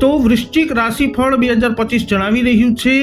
તો વૃશ્ચિક રાશિફળ બે હજાર પચીસ જણાવી રહ્યું છે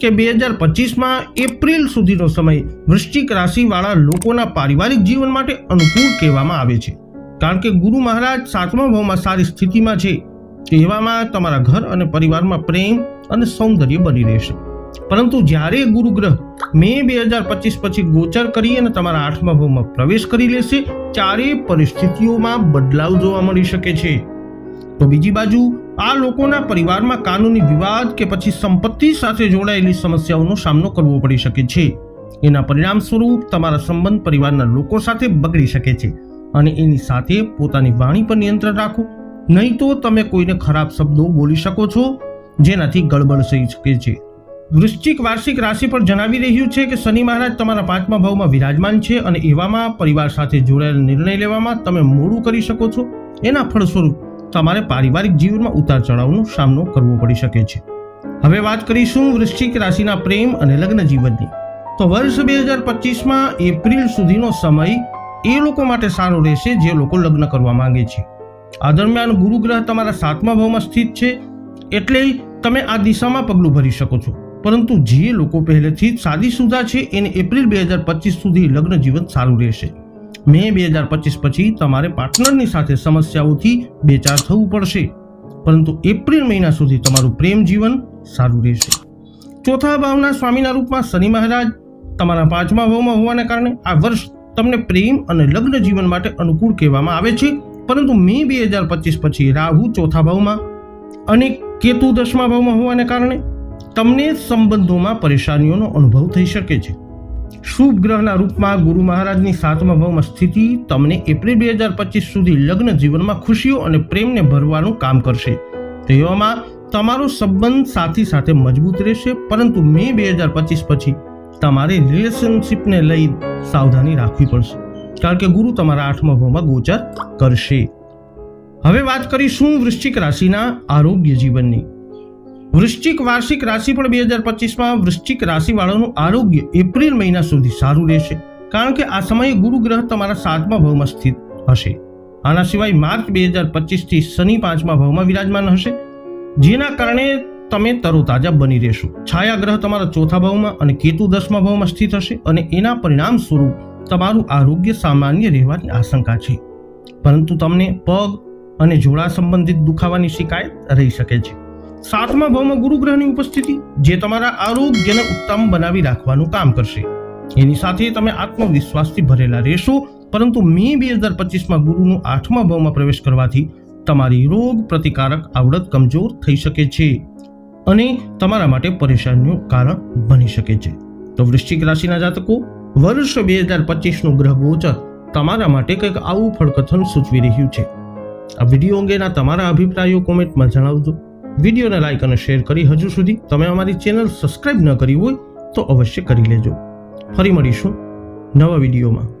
કે બે હજાર પચીસમાં એપ્રિલ સુધીનો સમય વૃશ્ચિક રાશિવાળા લોકોના પારિવારિક જીવન માટે અનુકૂળ કહેવામાં આવે છે. કારણ કે ગુરુ મહારાજ સાતમા ભાવમાં સારી સ્થિતિમાં છે. એવામાં તમારા ઘર અને પરિવારમાં પ્રેમ અને સૌંદર્ય બની રહેશે. પરંતુ જ્યારે ગુરુ ગ્રહ મે બે હજાર પચીસ પછી ગોચર કરી અને તમારા આઠમા ભાવમાં પ્રવેશ કરી લેશે, ત્યારે પરિસ્થિતિઓમાં બદલાવ જોવા મળી શકે છે. તો બીજી બાજુ આ લોકોના પરિવારમાં કાનૂની વિવાદ કે પછી સંપત્તિ સાથે જોડાયેલી સમસ્યાઓનો સામનો કરવો પડી શકે છે. એના પરિણામ સ્વરૂપ તમારા સંબંધ પરિવારના લોકો સાથે બગડી શકે છે અને એની સાથે પોતાની વાણી પર નિયંત્રણ રાખો. નહીં તો તમે કોઈને ખરાબ શબ્દો બોલી શકો છો, જેનાથી ગડબડ થઈ શકે છે. વૃશ્ચિક વાર્ષિક રાશિ પર જણાવી રહ્યું છે કે શનિ મહારાજ તમારા પાંચમા ભાવમાં વિરાજમાન છે અને એવામાં પરિવાર સાથે જોડાયેલ નિર્ણય લેવામાં તમે મોડું કરી શકો છો. એના ફળસ્વરૂપ તમારે પારિવારિક જીવનમાં ઉતાર ચઢાવનો સામનો કરવો પડી શકે છે. હવે વાત કરીશું વૃશ્ચિક રાશિના પ્રેમ અને લગ્ન જીવનની. તો વર્ષ બે હજાર પચીસમાં એપ્રિલ સુધીનો સમય એ લોકો માટે સારો રહેશે જે લોકો લગ્ન કરવા માંગે છે. આ દરમિયાન ગુરુ ગ્રહ તમારા સાતમા ભાવમાં સ્થિત છે, એટલે તમે આ દિશામાં પગલું ભરી શકો છો. પરંતુ જે લોકો પહેલેથી જ સુધા છે, એને એપ્રિલ બે હજાર પચીસ સુધી લગ્ન જીવન સારું રહેશે. મે બે હજાર પચીસ પછી તમારે પાર્ટનરની સાથે સમસ્યાઓથી બેચાર થવું પડશે. પરંતુ એપ્રિલ મહિના સુધી તમારું પ્રેમ જીવન સારું રહેશે. ચોથા ભાવના સ્વામીના રૂપમાં શનિ મહારાજ તમારા પાંચમા ભાવમાં હોવાને કારણે આ વર્ષ તમને પ્રેમ અને લગ્ન જીવન માટે અનુકૂળ કહેવામાં આવે છે. પરંતુ મે બે હજાર પચીસ પછી રાહુ ચોથા ભાવમાં અને કેતુ દસમા ભાવમાં હોવાને કારણે તમને સંબંધોમાં પરેશાનીઓનો અનુભવ થઈ શકે છે. શુભ ગ્રહના રૂપમાં ગુરુ મહારાજની સાતમા ભાવમાં સ્થિતિ, તમને એપ્રિલ બે હજાર પચીસ સુધી લગ્ન જીવનમાં ખુશીઓ અને પ્રેમને ભરવાનું કામ કરશે. તેવામાં તમારો સંબંધ સાથી સાથે મજબૂત રહેશે, પરંતુ મે બે હજાર પચીસ પછી તમારે રિલેશનશિપને લઈ સાવધાની રાખવી પડશે, કારણ કે ગુરુ તમારા આઠમા ભાવમાં ગોચર કરશે. હવે વાત કરીશું વૃશ્ચિક રાશિના આરોગ્ય જીવનની. વૃશ્ચિક વાર્ષિક રાશિ પણ બે હજાર પચીસમાં વૃશ્ચિક રાશિવાળાનું આરોગ્ય એપ્રિલ મહિના સુધી સારું રહેશે. કારણ કે આ સમયે ગુરુ ગ્રહ તમારા સાતમા ભાવમાં સ્થિત હશે. આના સિવાય માર્ચ બે હજાર પચીસથી શનિ પાંચમા ભાવમાં વિરાજમાન હશે. જેના કારણે તમે તરોતાજા બની રહેશો. છાયા ગ્રહ તમારા ચોથા ભાવમાં અને કેતુ દસમા ભાવમાં સ્થિત હશે અને એના પરિણામ સ્વરૂપ તમારું આરોગ્ય સામાન્ય રહેવાની આશંકા છે. પરંતુ તમને પગ અને જોડા સંબંધિત દુખાવાની શિકાયત રહી શકે છે. સાતમા ભાવમાં ગુરુ ગ્રહની ઉપસ્થિતિ, જે તમારા આરોગ્યને ઉત્તમ બનાવી રાખવાનું કામ કરશે. એની સાથે તમે આત્મવિશ્વાસથી ભરેલા રહેશો, પરંતુ મે બે હજાર પચીસમાં ગુરુનું આઠમા ભાવમાં પ્રવેશ કરવાથી તમારી રોગ પ્રતિકારક આવડત કમજોર થઈ શકે છે અને તમારા માટે પરેશાનીનું કારણ બની શકે છે. તો વૃશ્ચિક રાશિના જાતકો, વર્ષ બે હજાર પચીસનું ગ્રહ ગોચર તમારા માટે કંઈક આવું ફળકથન સૂચવી રહ્યું છે. આ વીડિયો અંગેના તમારા અભિપ્રાયો કોમેન્ટમાં જણાવજો. વિડીયોને લાઇક અને શેર કરી હજુ સુધી તમે અમારી ચેનલ સબસ્ક્રાઇબ ન કરી હોય તો અવશ્ય કરી લેજો. ફરી મળીશું નવા વિડીયોમાં.